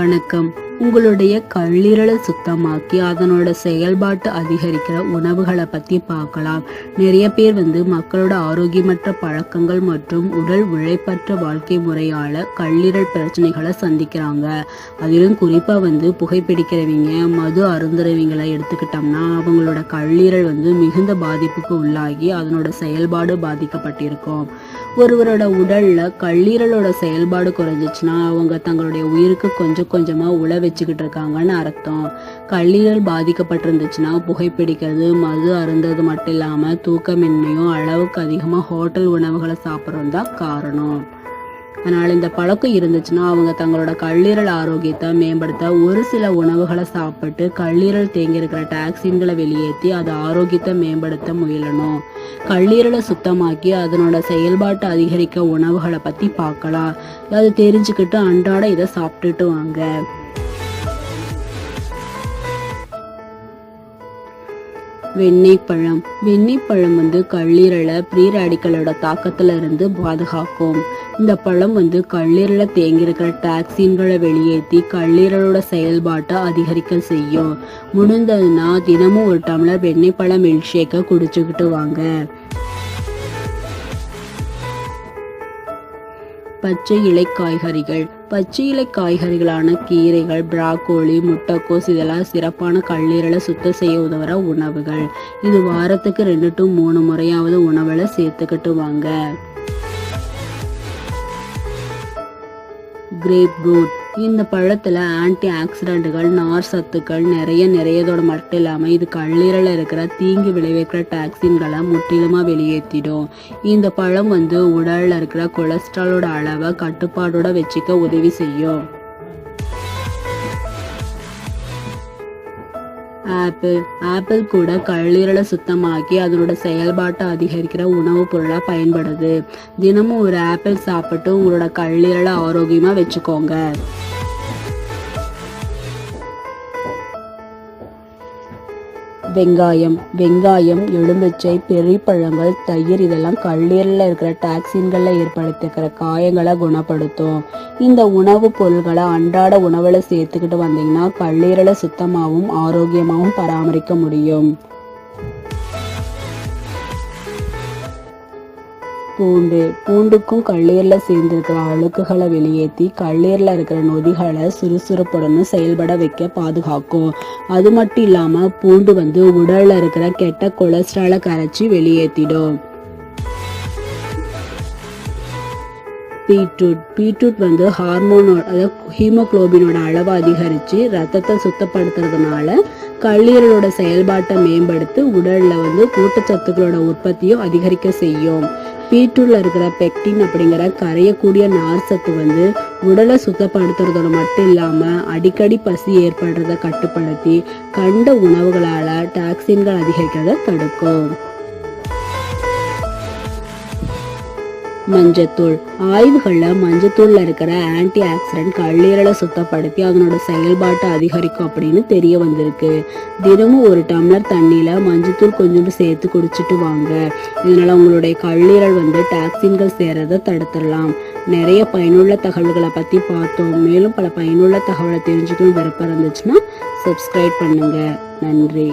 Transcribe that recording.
வணக்கம். உங்களுடைய கல்லீரலை சுத்தமாக்கி அதனோட செயல்பாட்டு அதிகரிக்கிற உணவுகளை பத்தி பார்க்கலாம். நிறைய பேர் வந்து மக்களோட ஆரோக்கியமற்ற பழக்கங்கள் மற்றும் உடல் உழைப்பற்ற வாழ்க்கை முறையால கல்லீரல் பிரச்சனைகளை சந்திக்கிறாங்க. அதிலும் குறிப்பா வந்து புகைப்பிடிக்கிறவங்க மது அருந்துறவங்களை எடுத்துக்கிட்டோம்னா அவங்களோட கல்லீரல் வந்து மிகுந்த பாதிப்புக்கு உள்ளாகி அதனோட செயல்பாடு பாதிக்கப்பட்டிருக்கும். ஒருவரோட உடல்ல கல்லீரலோட செயல்பாடு குறைஞ்சிச்சுன்னா அவங்க தங்களுடைய உயிருக்கு கொஞ்சம் கொஞ்சமா உழவு வச்சுக்கிட்டு இருக்காங்கன்னு அர்த்தம். கல்லீரல் பாதிக்கப்பட்டிருந்துச்சுன்னா புகைப்பிடிக்கிறது மது அருந்தது மட்டும் இல்லாமல் தூக்கமின்மையும் அளவுக்கு அதிகமாக ஹோட்டல் உணவுகளை சாப்பிட்றது தான் காரணம். அதனால் இந்த பழக்கம் இருந்துச்சுன்னா அவங்க தங்களோட கல்லீரல் ஆரோக்கியத்தை மேம்படுத்த ஒரு சில உணவுகளை சாப்பிட்டு கல்லீரல் தேங்கியிருக்கிற டாக்ஸின்களை வெளியேற்றி அது ஆரோக்கியத்தை மேம்படுத்த முயலணும். கல்லீரலை சுத்தமாக்கி அதனோட செயல்பாட்டை அதிகரிக்க உணவுகளை பற்றி பார்க்கலாம். அது தெரிஞ்சுக்கிட்டு அன்றாட இதை சாப்பிட்டுட்டு வாங்க. வெண்ணெய் பழம் வெண்ணெய் பழம் வந்து கல்லீரலை ப்ரீ ரேடிக்கலோட தாக்கத்துல இருந்து பாதுகாக்கும். இந்த பழம் வந்து கல்லீரல தேங்கியிருக்கிற டாக்ஸின்களை வெளியேற்றி கல்லீரலோட செயல்பாட்டை அதிகரிக்க செய்யும். முடிந்ததுன்னா தினமும் ஒரு டம்ளர் வெண்ணெய் பழம் மில்க் ஷேக்கை குடிச்சுக்கிட்டு வாங்க. பச்சை இலை காய்கறிகள் பச்சை இலை காய்கறிகளான கீரைகள் பிராக்கோலி முட்டைக்கோஸ் இதெல்லாம் சிறப்பான கல்லீரலை சுத்தம் செய்ய உதவுற உணவுகள். இது வாரத்துக்கு ரெண்டு டு மூணு முறையாவது உணவுல சேர்த்துக்கிட்டு வாங்க. கிரேப் ரூட் இந்த பழத்தில் ஆன்டி ஆக்சிடென்ட்டுகள் நார் சத்துக்கள் நிறைய நிறையதோட மட்டும் இல்லாமல் இது கல்லீரலில் இருக்கிற தீங்கு விளைவிக்கிற டாக்ஸின்களை முற்றிலுமாக வெளியேற்றிடும் இந்த பழம் வந்து உடலில் இருக்கிற கொலஸ்ட்ராலோட அளவை கட்டுப்பாடோட வச்சுக்க உதவி செய்யும். ஆப்பிள். ஆப்பிள் கூட கல்லீரலை சுத்தமாக்கி அதனோட செயல்பாட்டை அதிகரிக்கிற உணவுப் பொருளாக பயன்படுது. தினமும் ஒரு ஆப்பிள் சாப்பிட்டு உங்களோட கல்லீரலை ஆரோக்கியமாக வச்சுக்கோங்க. வெங்காயம் வெங்காயம் எலுமிச்சை பெரிப்பழங்கள் தயிர் இதெல்லாம் கல்லீரலில் இருக்கிற டாக்ஸின்களில் ஏற்படுத்திக்கிற காயங்களை குணப்படுத்தும். இந்த உணவுப் பொருள்களை அன்றாட உணவில் சேர்த்துக்கிட்டு வந்தீங்கன்னா கல்லீரலை சுத்தமாகவும் ஆரோக்கியமாகவும் பராமரிக்க முடியும். பூண்டு பூண்டுக்கும் கல்லீரலில் சேர்ந்திருக்கிற அழுக்குகளை வெளியேற்றி கல்லீரலில் இருக்கிற நொதிகளை சுறுசுறுப்புடன் செயல்பட வைக்க பாதுகாக்கும். அது மட்டும் இல்லாமல் பூண்டு வந்து உடலில் இருக்கிற கெட்ட கொலஸ்ட்ராலை கரைச்சி வெளியேற்றிடும் பீட்ரூட். பீட்ரூட் வந்து ஹார்மோனோட அதாவது ஹீமோக்ளோபினோட அளவை அதிகரித்து ரத்தத்தை சுத்தப்படுத்துறதுனால கல்லீரலோட செயல்பாட்டை மேம்படுத்தி உடலில் வந்து ஊட்டச்சத்துக்களோட உற்பத்தியும் அதிகரிக்க செய்யும். பீட்ரூட்ல இருக்கிற பெக்டின் அப்படிங்கிற கரையக்கூடிய நார் சத்து வந்து உடலை சுத்தப்படுத்துறதோட மட்டும் இல்லாம அடிக்கடி பசி ஏற்படுறத கட்டுப்படுத்தி கண்ட உணவுகளால டாக்ஸின்கள் அதிகரிக்கிறத தடுக்கும். மஞ்சத்தூள். ஆய்வுகளில் மஞ்சத்தூளில் இருக்கிற ஆன்டி ஆக்சிடென்ட் கல்லீரலை சுத்தப்படுத்தி அதனோட செயல்பாட்டை அதிகரிக்கும் அப்படின்னு தெரிய வந்திருக்கு. தினமும் ஒரு டம்ளர் தண்ணியில் மஞ்சத்தூள் கொஞ்சோண்டு சேர்த்து குடிச்சிட்டு வாங்க. இதனால் உங்களுடைய கல்லீரல் வந்து டாக்ஸின்கள் சேரதை தடுத்துடலாம். நிறைய பயனுள்ள தகவல்களை பற்றி பார்த்தோம். மேலும் பல பயனுள்ள தகவலை தெரிஞ்சுக்கணும் விருப்பம் இருந்துச்சுன்னா சப்ஸ்கிரைப் பண்ணுங்கள் நன்றி.